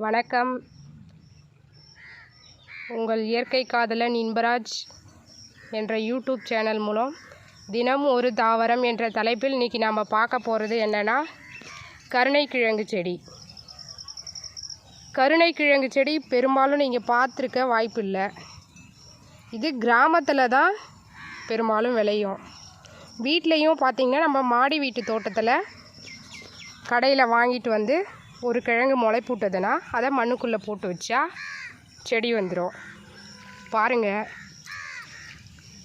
வணக்கம். உங்கள் இயற்கை காதலன் இன்பராஜ் என்ற யூடியூப் சேனல் மூலம் தினம் ஒரு தாவரம் என்ற தலைப்பில் இன்றைக்கி நாம் பார்க்க போகிறது என்னென்னா கருணைக்கிழங்கு செடி. கருணைக்கிழங்கு செடி பெரும்பாலும் நீங்கள் பார்த்துருக்க வாய்ப்பில்லை. இது கிராமத்தில் தான் பெரும்பாலும் விளையும். வீட்லேயும் பார்த்திங்கன்னா நம்ம மாடி வீட்டு தோட்டத்தில் கடையில் வாங்கிட்டு வந்து ஒரு கிழங்கு முளைப்பூட்டதுன்னா அதை மண்ணுக்குள்ளே போட்டு வச்சா செடி வந்துடும். பாருங்கள்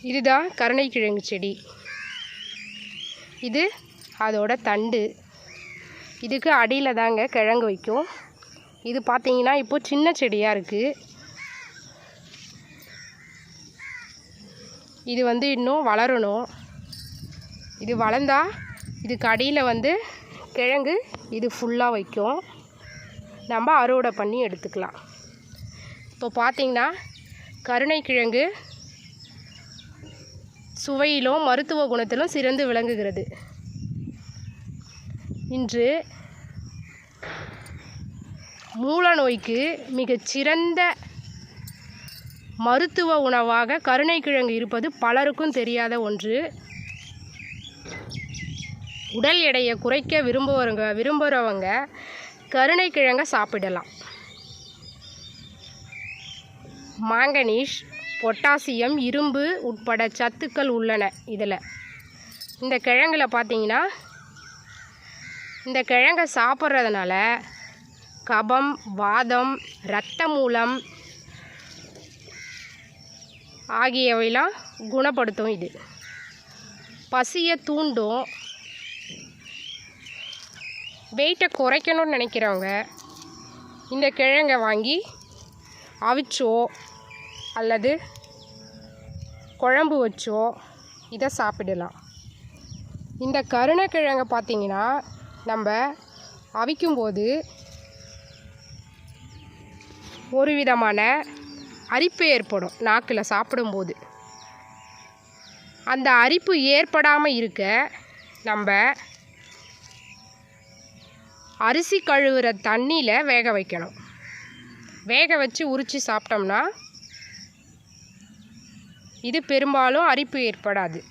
இதுதான் கருணைக்கிழங்கு செடி. இது அதோட தண்டு. இதுக்கு அடியில் தாங்க கிழங்கு வைக்கும். இது பார்த்தீங்கன்னா இப்போ சின்ன செடியாக இருக்குது இது வந்து இன்னும் வளரணும். இது வளர்ந்தா இதுக்கு அடியில் வந்து கிழங்கு இது ஃபுல்லாக வைக்கும். நம்ம அறுவடை பண்ணி எடுத்துக்கலாம். இப்போ பார்த்தீங்கன்னா கருணைக்கிழங்கு சுவையிலும் மருத்துவ குணத்திலும் சிறந்து விளங்குகிறது. இன்று மூல நோய்க்கு மிகச்சிறந்த மருத்துவ உணவாக கருணைக்கிழங்கு இருப்பது பலருக்கும் தெரியாத ஒன்று. உடல் எடையை குறைக்க விரும்புகிறவங்க விரும்புகிறவங்க கருணைக்கிழங்கை சாப்பிடலாம். மாங்கனீஷ் பொட்டாசியம் இரும்பு உட்பட சத்துக்கள் உள்ளன இதில். இந்த கிழங்குல பார்த்தீங்கன்னா இந்த கிழங்கை சாப்பிட்றதுனால கபம் வாதம் இரத்த மூலம் ஆகியவையெல்லாம் குணப்படுத்தும் இது. பசியை தூண்டும் வெயிட்டை குறைக்கணும்னு நினைக்கிறவங்க இந்த கிழங்கை வாங்கி அவிச்சோ அல்லது குழம்பு வச்சோ இதை சாப்பிடலாம். இந்த கருணக்கிழங்கை பார்த்திங்கன்னா நம்ம அவிக்கும்போது ஒரு விதமான அரிப்பு ஏற்படும் நாக்கில் சாப்பிடும்போது. அந்த அரிப்பு ஏற்படாமல் இருக்க நம்ம அரிசி கழுவுற தண்ணியில் வேக வைக்கணும். வேக வச்சு உரித்து சாப்பிட்டோம்னா இது பெரும்பாலும் அரிப்பு ஏற்படாது.